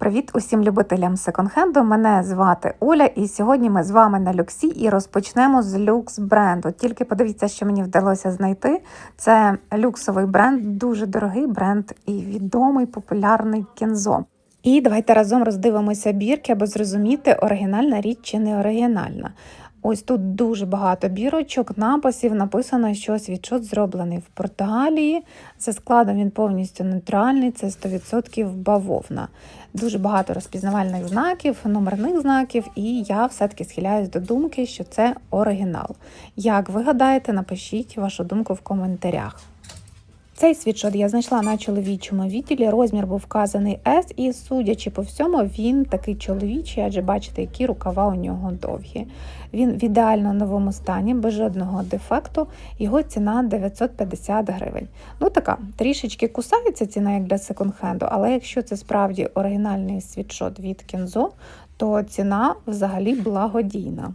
Привіт усім любителям секонд-хенду. Мене звати Оля, і сьогодні ми з вами на люксі і розпочнемо з люкс бренду. Тільки подивіться, що мені вдалося знайти. Це люксовий бренд, дуже дорогий бренд і відомий популярний кінзо. І давайте разом роздивимося бірки, аби зрозуміти, оригінальна річ чи не оригінальна. Ось тут дуже багато бірочок, написів. Написано, що світшот зроблений в Португалії. За складом він повністю нейтральний, це 100% бавовна. Дуже багато розпізнавальних знаків, номерних знаків, і я все-таки схиляюсь до думки, що це оригінал. Як ви гадаєте, напишіть вашу думку в коментарях. Цей світшот я знайшла на чоловічому відділі. Розмір був вказаний S, і судячи по всьому, він такий чоловічий, адже бачите, які рукава у нього довгі. Він в ідеально новому стані, без жодного дефекту. Його ціна 950 гривень. Ну така трішечки кусається ціна як для секонд-хенду, але якщо це справді оригінальний світшот від Кензо, то ціна взагалі благодійна.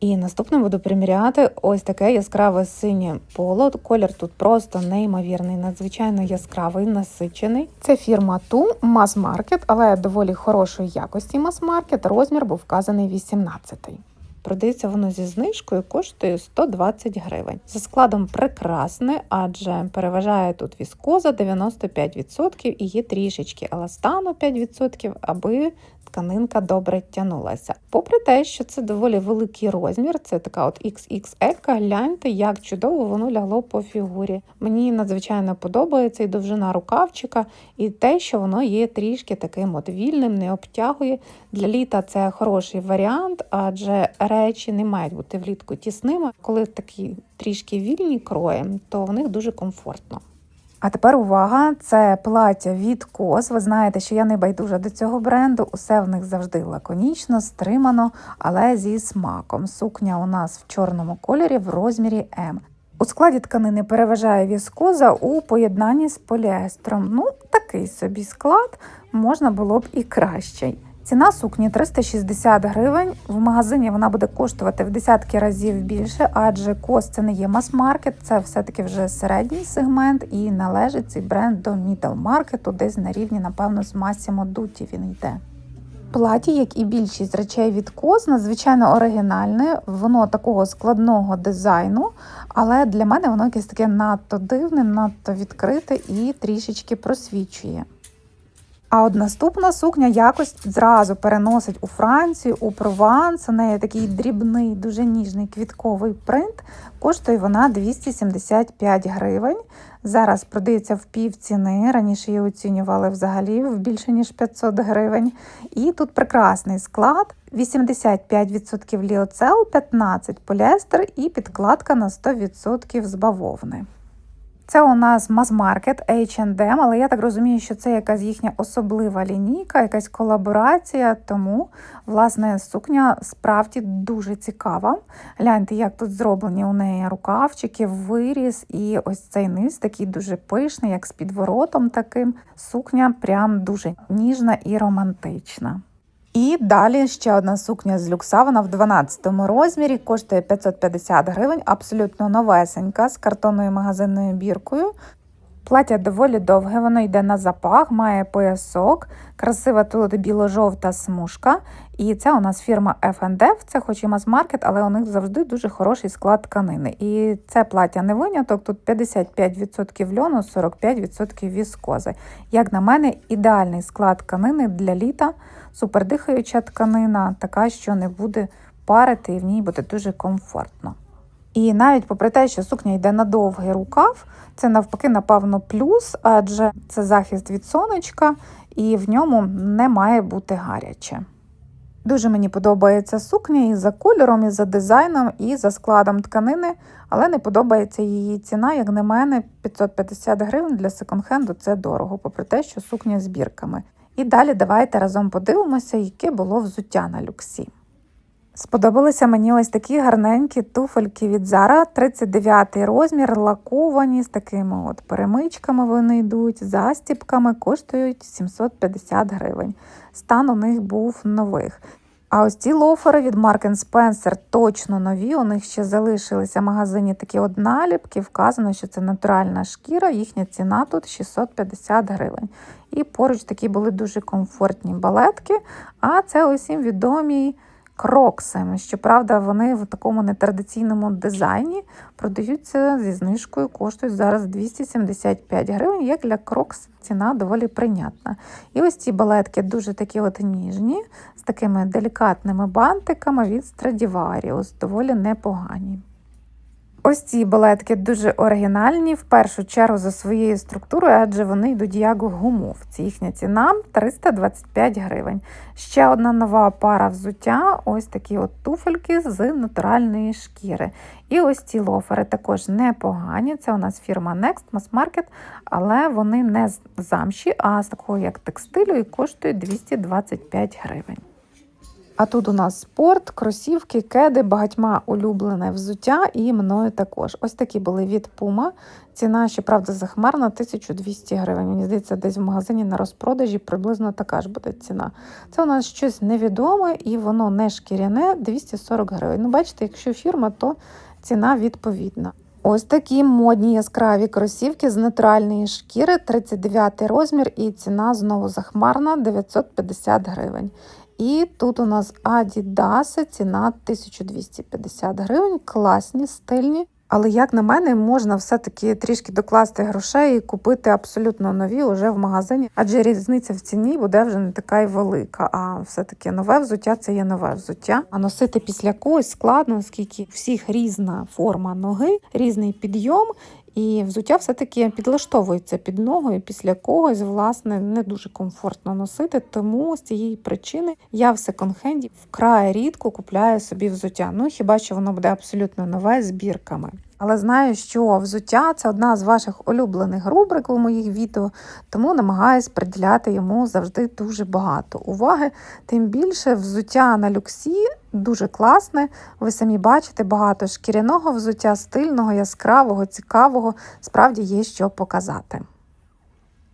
І наступним буду приміряти ось таке яскраве синє поло. Колір тут просто неймовірний, надзвичайно яскравий, насичений. Це фірма Ту мас-маркет, але доволі хорошої якості мас-маркет. Розмір був вказаний 18-й. Продається воно зі знижкою, коштує 120 гривень. За складом прекрасне, адже переважає тут віскоза 95% і є трішечки еластану 5%, аби тканинка добре тянулася. Попри те, що це доволі великий розмір, це така от XXL, гляньте, як чудово воно лягло по фігурі. Мені надзвичайно подобається і довжина рукавчика, і те, що воно є трішки таким от вільним, не обтягує. Для літа це хороший варіант, адже речі не мають бути влітку тісними. Коли такі трішки вільні кроєм, то в них дуже комфортно. А тепер увага, це плаття від кос. Ви знаєте, що я не байдужа до цього бренду. Усе в них завжди лаконічно, стримано, але зі смаком. Сукня у нас в чорному кольорі в розмірі М. У складі тканини переважає віскоза у поєднанні з поліестром. Ну, такий собі склад можна було б і кращий. Ціна сукні 360 гривень. В магазині вона буде коштувати в десятки разів більше, адже кос це не є мас-маркет, це все-таки вже середній сегмент і належить цей бренд до мідл-маркету, десь на рівні, напевно, з Massimo Dutti він йде. Платі, як і більшість речей від кос, надзвичайно оригінальне, воно такого складного дизайну, але для мене воно якесь таке надто дивне, надто відкрите і трішечки просвічує. А от наступна сукня якось зразу переносить у Францію, у Прованс. У неї такий дрібний, дуже ніжний квітковий принт. Коштує вона 275 гривень. Зараз продається в пів ціни. Раніше її оцінювали взагалі в більше ніж 500 гривень. І тут прекрасний склад: 85% ліоцел, 15 поліестер і підкладка на 100% з бавовни. Це у нас мас-маркет H&M, але я так розумію, що це якась їхня особлива лінійка, якась колаборація, тому, власне, сукня справді дуже цікава. Гляньте, як тут зроблені у неї рукавчики, виріз, і ось цей низ такий дуже пишний, як з підворотом таким. Сукня прям дуже ніжна і романтична. І далі ще одна сукня з люкса, вона в 12 розмірі, коштує 550 гривень, абсолютно новесенька, з картонною магазинною біркою. Плаття доволі довге, воно йде на запах, має поясок, красива тут біло-жовта смужка. І це у нас фірма F&F, це хоч і мас-маркет, але у них завжди дуже хороший склад тканини. І це плаття не виняток, тут 55% льону, 45% віскози. Як на мене, ідеальний склад тканини для літа, супердихаюча тканина, така, що не буде парити і в ній буде дуже комфортно. І навіть попри те, що сукня йде на довгий рукав, це навпаки, напевно, плюс, адже це захист від сонечка, і в ньому не має бути гаряче. Дуже мені подобається сукня і за кольором, і за дизайном, і за складом тканини, але не подобається її ціна, як на мене, 550 гривень для секонд-хенду це дорого, попри те, що сукня з бірками. І далі давайте разом подивимося, яке було взуття на люксі. Сподобалися мені ось такі гарненькі туфельки від Zara, 39 розмір, лаковані з такими от перемичками вони йдуть, застіпками, коштують 750 гривень. Стан у них був нових. А ось ці лофери від Mark Spencer точно нові. У них ще залишилися в магазині такі от наліпки. Вказано, що це натуральна шкіра, їхня ціна тут 650 гривень. І поруч такі були дуже комфортні балетки. А це усім відомі крокси. Щоправда, вони в такому нетрадиційному дизайні продаються зі знижкою, коштують зараз 275 гривень. Як для крокс ціна доволі прийнятна. І ось ці балетки дуже такі от ніжні, з такими делікатними бантиками від Stradivarius, доволі непогані. Ось ці балетки дуже оригінальні, в першу чергу за своєю структурою, адже вони йдуть як гумовці. Їхня ціна 325 гривень. Ще одна нова пара взуття ось такі от туфельки з натуральної шкіри. І ось ці лофери також непогані. Це у нас фірма Next Mass Market, але вони не з замші, а з такого як текстилю і коштують 225 гривень. А тут у нас спорт, кросівки, кеди, багатьма улюблене взуття і мною також. Ось такі були від Puma. Ціна, щоправда, захмарна 1200 гривень. Мені здається, десь в магазині на розпродажі приблизно така ж буде ціна. Це у нас щось невідоме і воно не шкіряне 240 гривень. Ну, бачите, якщо фірма, то ціна відповідна. Ось такі модні яскраві кросівки з натуральної шкіри, 39 розмір, і ціна знову захмарна 950 гривень. І тут у нас Adidas, ціна 1250 гривень, класні, стильні. Але, як на мене, можна все-таки трішки докласти грошей і купити абсолютно нові уже в магазині, адже різниця в ціні буде вже не така й велика. А все-таки нове взуття це є нове взуття. А носити після когось складно, оскільки всіх різна форма ноги, різний підйом. І взуття все-таки підлаштовується під ногу, і після когось, власне, не дуже комфортно носити. Тому з цієї причини я в секонд-хенді вкрай рідко купляю собі взуття. Ну хіба що воно буде абсолютно нове з бірками. Але знаю, що взуття це одна з ваших улюблених рубрик у моїх відео, тому намагаюсь приділяти йому завжди дуже багато уваги. Тим більше взуття на люксі дуже класне. Ви самі бачите, багато шкіряного взуття, стильного, яскравого, цікавого. Справді є що показати.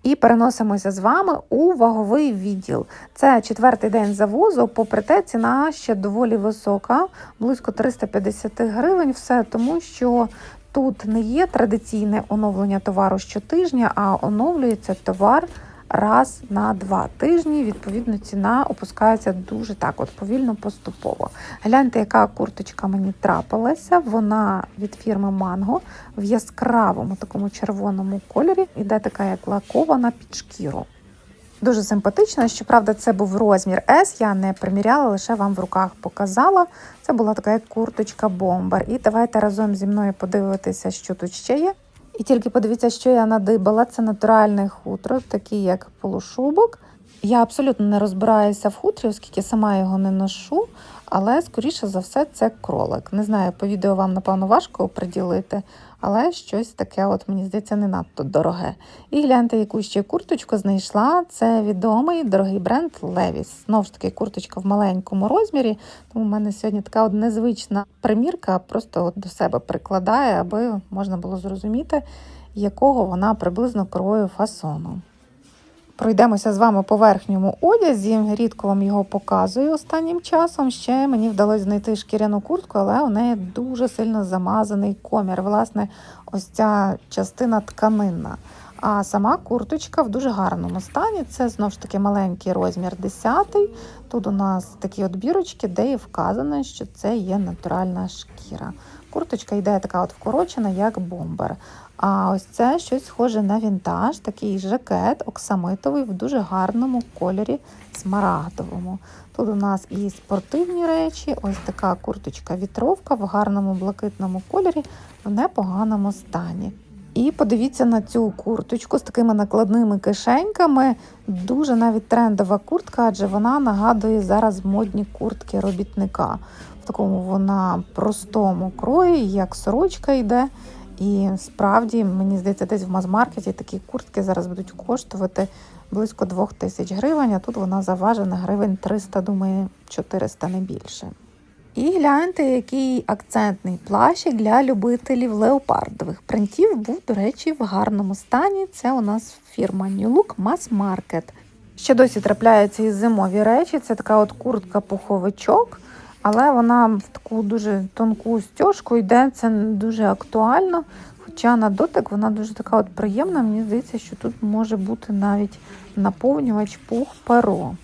І переносимося з вами у ваговий відділ. Це четвертий день завозу, попри те, ціна ще доволі висока, близько 350 гривень. Все тому, що тут не є традиційне оновлення товару щотижня, а оновлюється товар раз на два тижні. Відповідно, ціна опускається дуже так, от повільно, поступово. Гляньте, яка курточка мені трапилася. Вона від фірми Манго в яскравому такому червоному кольорі. Іде така, як лакована під шкіру. Дуже симпатична. Щоправда, це був розмір S, я не приміряла, лише вам в руках показала. Це була така як курточка бомбар. І давайте разом зі мною подивитися, що тут ще є. І тільки подивіться, що я надибала. Це натуральне хутро, такий як полушубок. Я абсолютно не розбираюся в хутрі, оскільки сама його не ношу, але, скоріше за все, це кролик. Не знаю, по відео вам, напевно, важко приділити, але щось таке, от мені здається, не надто дороге. І гляньте, яку ще курточку знайшла. Це відомий дорогий бренд Levi's. Знову ж таки, курточка в маленькому розмірі, тому в мене сьогодні така от незвична примірка, просто от до себе прикладає, аби можна було зрозуміти, якого вона приблизно крою фасону. Пройдемося з вами по верхньому одязі. Рідко вам його показую останнім часом. Ще мені вдалося знайти шкіряну куртку, але у неї дуже сильно замазаний комір. Власне, ось ця частина тканинна. А сама курточка в дуже гарному стані. Це знову ж таки маленький розмір 10. Тут у нас такі от бірочки, де і вказано, що це є натуральна шкіра. Курточка йде така от вкорочена, як бомбер. А ось це щось схоже на вінтаж, такий жакет оксамитовий в дуже гарному кольорі смарагдовому. Тут у нас і спортивні речі, ось така курточка-вітровка в гарному блакитному кольорі в непоганому стані. І подивіться на цю курточку з такими накладними кишеньками. Дуже навіть трендова куртка, адже вона нагадує зараз модні куртки робітника. В такому вона простому крої, як сорочка йде. І справді, мені здається, десь в мазмаркеті такі куртки зараз будуть коштувати близько 2 тисяч гривень, а тут вона заважена гривень 300, думаю, 400 не більше. І гляньте, який акцентний плащик для любителів леопардових принтів був, до речі, в гарному стані. Це у нас фірма New Look Mass Market. Ще досі трапляються і зимові речі. Це така от куртка-пуховичок, але вона в таку дуже тонку стяжку йде. Це дуже актуально. Хоча на дотик вона дуже така от приємна. Мені здається, що тут може бути навіть наповнювач пух перо.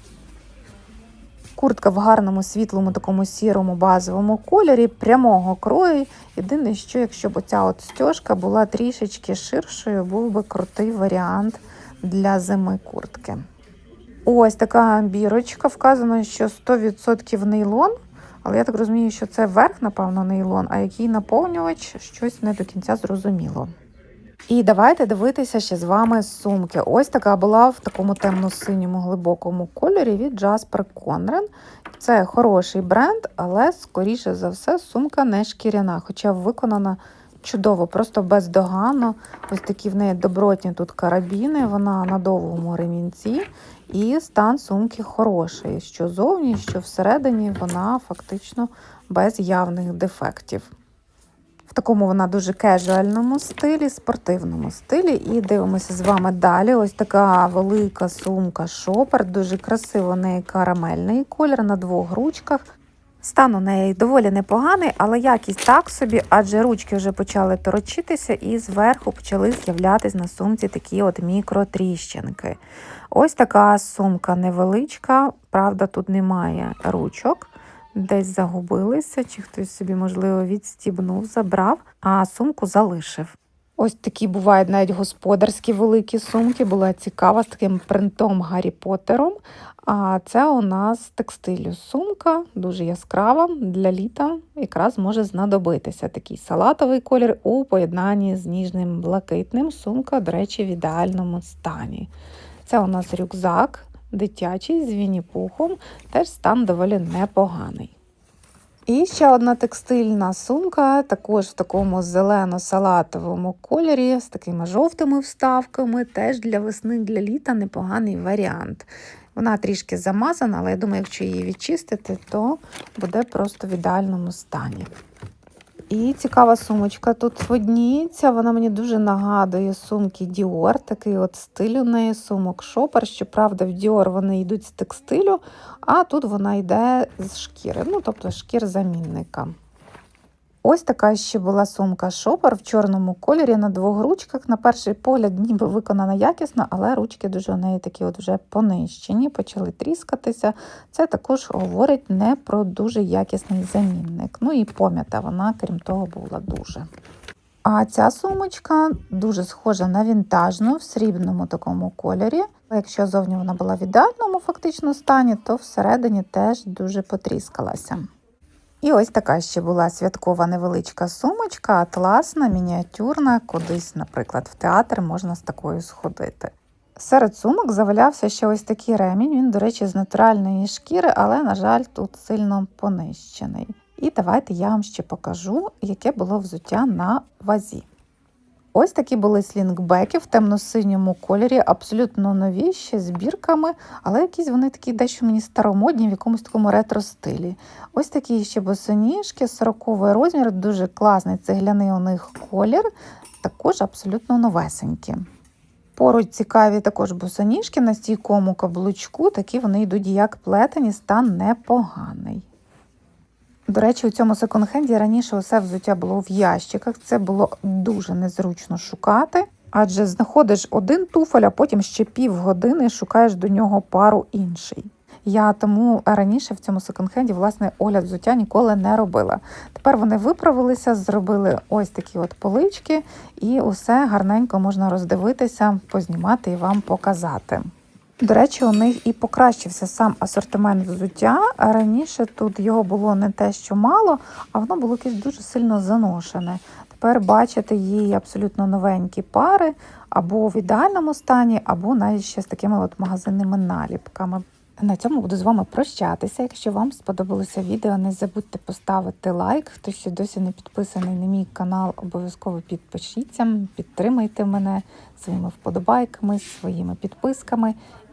Куртка в гарному світлому такому сірому базовому кольорі, прямого крою. Єдине, що якщо б оця от стяжка була трішечки ширшою, був би крутий варіант для зими куртки. Ось така бірочка. Вказано, що 100% нейлон. Але я так розумію, що це верх, напевно, нейлон, а який наповнювач щось не до кінця зрозуміло. І давайте дивитися ще з вами сумки. Ось така була в такому темно-синьому глибокому кольорі від Jasper Conran. Це хороший бренд, але, скоріше за все, сумка не шкіряна, хоча виконана чудово, просто бездоганно. Ось такі в неї добротні тут карабіни, вона на довгому ремінці. І стан сумки хороший. Що зовні, що всередині, вона фактично без явних дефектів. В такому вона дуже кежуальному стилі, спортивному стилі. І дивимося з вами далі. Ось така велика сумка шопер, дуже красиво, неї карамельний колір на двох ручках. Стан у неї доволі непоганий, але якість так собі, адже ручки вже почали торочитися і зверху почали з'являтись на сумці такі от мікротріщинки. Ось така сумка невеличка, правда, тут немає ручок, десь загубилися, чи хтось собі, можливо, відстібнув, забрав, а сумку залишив. Ось такі бувають навіть господарські великі сумки. Була цікава з таким принтом Гаррі Поттером. А це у нас текстилю сумка, дуже яскрава для літа, якраз може знадобитися такий салатовий колір у поєднанні з ніжним блакитним. Сумка, до речі, в ідеальному стані. Це у нас рюкзак дитячий з вініпухом, теж стан доволі непоганий. І ще одна текстильна сумка, також в такому зелено-салатовому кольорі, з такими жовтими вставками. Теж для весни, для літа непоганий варіант. Вона трішки замазана, але я думаю, якщо її відчистити, то буде просто в ідеальному стані. І цікава сумочка тут видніється. Вона мені дуже нагадує сумки Dior, такий от стиль у неї сумок шопер. Щоправда, в Dior вони йдуть з текстилю, а тут вона йде з шкіри, ну тобто шкір замінника. Ось така ще була сумка шопер в чорному кольорі на двох ручках. На перший погляд, ніби виконана якісно, але ручки дуже у неї такі от вже понищені, почали тріскатися. Це також говорить не про дуже якісний замінник. Ну і пом'ята вона, крім того, була дуже. А ця сумочка дуже схожа на вінтажну в срібному такому кольорі. Якщо зовні вона була в ідеальному фактично стані, то всередині теж дуже потріскалася. І ось така ще була святкова невеличка сумочка, атласна, мініатюрна, кудись, наприклад, в театр можна з такою сходити. Серед сумок завалявся ще ось такий ремінь. Він, до речі, з натуральної шкіри, але, на жаль, тут сильно понищений. І давайте я вам ще покажу, яке було взуття на вазі. Ось такі були слінгбеки в темно-синьому кольорі, абсолютно нові, ще з бірками, але якісь вони такі дещо мені старомодні в якомусь такому ретро-стилі. Ось такі ще босоніжки, 40 розмір, дуже класний цегляний у них колір, також абсолютно новесенькі. Поруч цікаві також босоніжки на стійкому каблучку, такі вони йдуть як плетені, стан непоганий. До речі, у цьому секонд-хенді раніше усе взуття було в ящиках. Це було дуже незручно шукати, адже знаходиш один туфель, а потім ще півгодини шукаєш до нього пару інший. Я тому раніше в цьому секонд-хенді власне огляд взуття ніколи не робила. Тепер вони виправилися, зробили ось такі от полички, і усе гарненько можна роздивитися, познімати і вам показати. До речі, у них і покращився сам асортимент взуття. Раніше тут його було не те, що мало, а воно було якесь дуже сильно заношене. Тепер бачите її абсолютно новенькі пари, або в ідеальному стані, або навіть ще з такими от магазинними наліпками. На цьому буду з вами прощатися. Якщо вам сподобалося відео, не забудьте поставити лайк. Хто ще досі не підписаний на мій канал, обов'язково підпишіться, підтримайте мене своїми вподобайками, своїми підписками